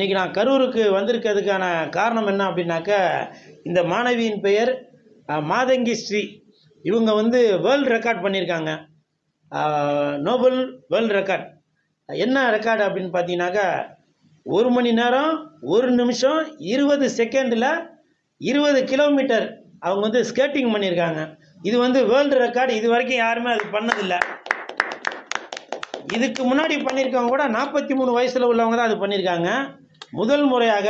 இன்றைக்கி நான் கரூருக்கு வந்திருக்கிறதுக்கான காரணம் என்ன அப்படின்னாக்க இந்த மாணவியின் பெயர் மாதங்கி ஸ்ரீ. இவங்க வந்து வேர்ல்டு ரெக்கார்ட் பண்ணியிருக்காங்க. Nobel world record. என்ன ரெக்கார்டு அப்படின்னு பார்த்தீங்கன்னாக்கா ஒரு மணி நேரம் ஒரு நிமிஷம் இருபது செகண்டில் இருபது கிலோமீட்டர் அவங்க வந்து ஸ்கேட்டிங் பண்ணியிருக்காங்க. இது வந்து வேர்ல்டு ரெக்கார்டு. இது வரைக்கும் யாருமே அது பண்ணதில்லை. இதுக்கு முன்னாடி பண்ணியிருக்கவங்க கூட நாற்பத்தி மூணு வயசில் உள்ளவங்க தான் அது பண்ணியிருக்காங்க. முதல் முறையாக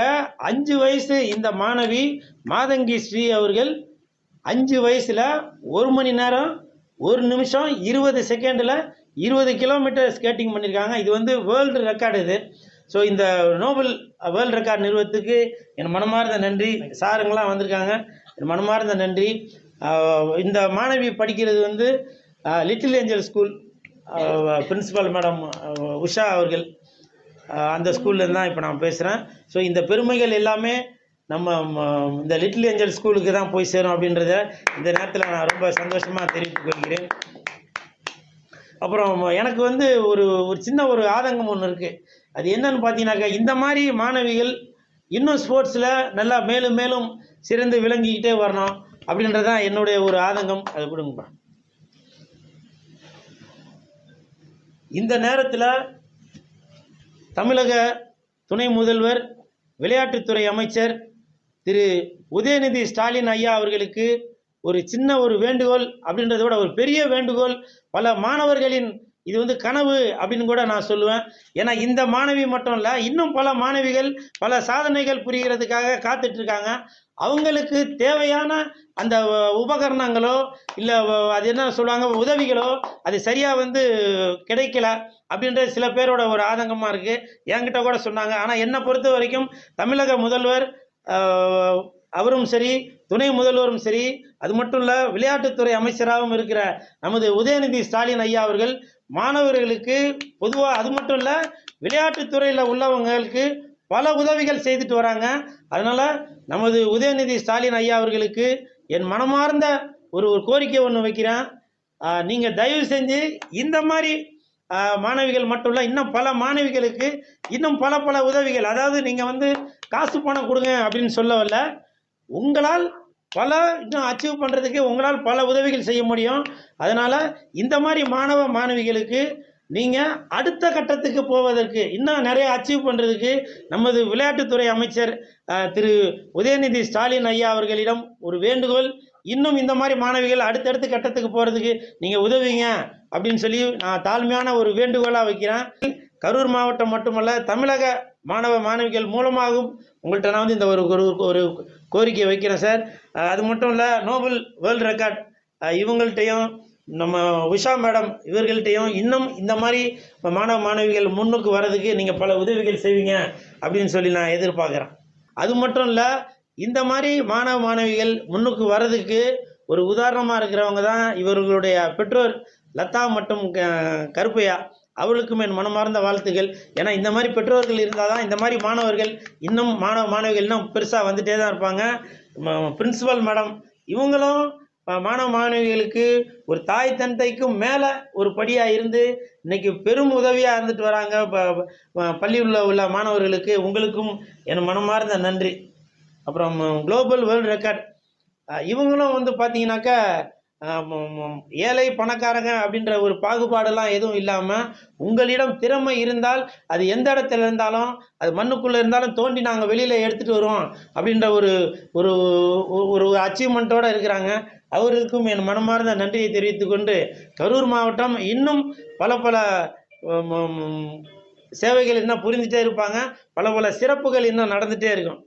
அஞ்சு வயசு இந்த மாணவி மாதங்கி ஸ்ரீ அவர்கள் அஞ்சு வயசில் ஒரு மணி நேரம் ஒரு நிமிஷம் இருபது செகண்டில் இருபது கிலோமீட்டர் ஸ்கேட்டிங் பண்ணியிருக்காங்க இது வந்து வேர்ல்டு ரெக்கார்டு இது. ஸோ இந்த நோபல் வேர்ல்டு ரெக்கார்ட் நிறுவனத்துக்கு என் மனமார்ந்த நன்றி. சாருங்களாம் வந்திருக்காங்க. என் மனமார்ந்த நன்றி. Uh, இந்த மாணவி படிக்கிறது வந்து little angel school principal madam Usha அவர்கள். அந்த ஸ்கூல்லேருந்து தான் இப்போ நான் பேசுகிறேன் ஸோ இந்த பெருமைகள் எல்லாமே நம்ம ம, இந்த லிட்டில் ஏஞ்சல் ஸ்கூலுக்கு தான் போய் சேரும் அப்படின்றத இந்த நேரத்தில் நான் ரொம்ப சந்தோஷமாக தெரிவித்துக் கொள்கிறேன். அப்புறம் எனக்கு வந்து ஒரு ஒரு சின்ன ஒரு ஆதங்கம் ஒன்று இருக்குது அது என்னன்னு பார்த்தீங்கன்னாக்கா இந்த மாதிரி மாணவிகள் இன்னும் ஸ்போர்ட்ஸில் நல்லா மேலும் மேலும் சிறந்து விளங்கிக்கிட்டே வரணும் அப்படின்றது தான் என்னுடைய ஒரு ஆதங்கம். அது கொடுங்கப்பா. இந்த நேரத்தில் தமிழக துணை முதல்வர் விளையாட்டுத்துறை அமைச்சர் திரு உதயநிதி ஸ்டாலின் ஐயா அவர்களுக்கு ஒரு சின்ன ஒரு வேண்டுகோள் அப்படின்றத விட ஒரு பெரிய வேண்டுகோள் பல மாணவர்களின் இது வந்து கனவு அப்படின்னு கூட நான் சொல்லுவேன். ஏன்னா இந்த மாணவி மட்டும் இல்லை இன்னும் பல மாணவிகள் பல சாதனைகள் புரிகிறதுக்காக காத்துட்டு இருக்காங்க அவங்களுக்கு தேவையான அந்த உபகரணங்களோ இல்லை அது என்ன சொல்லுவாங்க உதவிகளோ அது சரியாக வந்து கிடைக்கல அப்படின்ற சில பேரோட ஒரு ஆதங்கமாக இருக்குது என்கிட்ட கூட சொன்னாங்க. ஆனால் என்னை பொறுத்த வரைக்கும் தமிழக முதல்வர் அவரும் சரி துணை முதல்வரும் சரி அது மட்டும் இல்லை விளையாட்டுத்துறை அமைச்சராகவும் இருக்கிற நமது உதயநிதி ஸ்டாலின் ஐயா அவர்கள் மாணவர்களுக்கு பொதுவாக அது மட்டும் இல்லை விளையாட்டுத்துறையில் உள்ளவங்களுக்கு பல உதவிகள் செய்துட்டு வராங்க. அதனால் நமது உதயநிதி ஸ்டாலின் ஐயா அவர்களுக்கு என் மனமார்ந்த ஒரு ஒரு கோரிக்கை ஒன்று வைக்கிறேன். நீங்கள் தயவு செஞ்சு இந்த மாதிரி மாணவிகள் மட்டும் இல்லை இன்னும் பல மாணவிகளுக்கு இன்னும் பல பல உதவிகள் அதாவது நீங்கள் வந்து காசு பணம் கொடுங்க அப்படின்னு சொல்ல வரல உங்களால் பல இன்னும் அச்சீவ் பண்ணுறதுக்கு உங்களால் பல உதவிகள் செய்ய முடியும். அதனால் இந்த மாதிரி மாணவ மாணவிகளுக்கு நீங்கள் அடுத்த கட்டத்துக்கு போவதற்கு இன்னும் நிறைய அச்சீவ் பண்ணுறதுக்கு நமது விளையாட்டுத்துறை அமைச்சர் திரு உதயநிதி ஸ்டாலின் ஐயா அவர்களிடம் ஒரு வேண்டுகோள். இன்னும் இந்த மாதிரி மாணவிகள் அடுத்தடுத்த கட்டத்துக்கு போகிறதுக்கு நீங்கள் உதவிங்க அப்படின்னு சொல்லி நான் தாழ்மையான ஒரு வேண்டுகோளாக வைக்கிறேன். கரூர் மாவட்டம் மட்டுமல்ல தமிழக மாணவ மாணவிகள் மூலமாகவும் உங்கள்கிட்ட நான் வந்து இந்த ஒரு ஒரு ஒரு கோரிக்கை வைக்கிறேன் சார். அது மட்டும் இல்லை நோபல் வேர்ல்டு ரெக்கார்ட் இவங்கள்ட்டையும் நம்ம உஷா மேடம் இவர்கள்ட்டையும் இன்னும் இந்த மாதிரி மாணவ மாணவிகள் முன்னுக்கு வர்றதுக்கு நீங்கள் பல உதவிகள் செய்வீங்க அப்படின்னு சொல்லி நான் எதிர்பார்க்குறேன். அது மட்டும் இல்லை இந்த மாதிரி மாணவ மாணவிகள் முன்னுக்கு வர்றதுக்கு ஒரு உதாரணமாக இருக்கிறவங்க தான் இவர்களுடைய பெற்றோர் லதா மற்றும் க- கருப்பையா. அவர்களுக்கும் என் மனமார்ந்த வாழ்த்துகள். ஏன்னா இந்த மாதிரி பெற்றோர்கள் இருந்தால் தான் இந்த மாதிரி மாணவர்கள் இன்னும் மாணவ மாணவிகள் இன்னும் பெருசாக வந்துட்டே தான் இருப்பாங்க. பிரின்சிபல் மேடம் இவங்களும் மாணவ மாணவிகளுக்கு ஒரு தாய் தந்தைக்கும் மேலே ஒரு படியாக இருந்து இன்னைக்கு பெரும் உதவியாக இருந்துட்டு வராங்க. பள்ளியில் உள்ள மாணவர்களுக்கு உங்களுக்கும் என் மனமார்ந்த நன்றி. அப்புறம் குளோபல் வேர்ல்டு ரெக்கார்ட் இவங்களும் வந்து பார்த்தீங்கன்னாக்கா ஏழை பணக்காரங்க அப்படின்ற ஒரு பாகுபாடெல்லாம் எதுவும் இல்லாமல் உங்களிடம் திறமை இருந்தால் அது எந்த இடத்துல இருந்தாலும் அது மண்ணுக்குள்ளே இருந்தாலும் தோண்டி நாங்கள் வெளியில் எடுத்துகிட்டு வருவோம் அப்படின்ற ஒரு ஒரு ஒரு அச்சீவ்மெண்ட்டோடு இருக்கிறாங்க. அவர்களுக்கும் என் மனமார்ந்த நன்றியை தெரிவித்துக்கொண்டு கரூர் மாவட்டம் இன்னும் பல பல சேவைகள் இன்னும் புரிந்துட்டே இருப்பாங்க. பல பல சிறப்புகள் இன்னும் நடந்துகிட்டே இருக்கும்.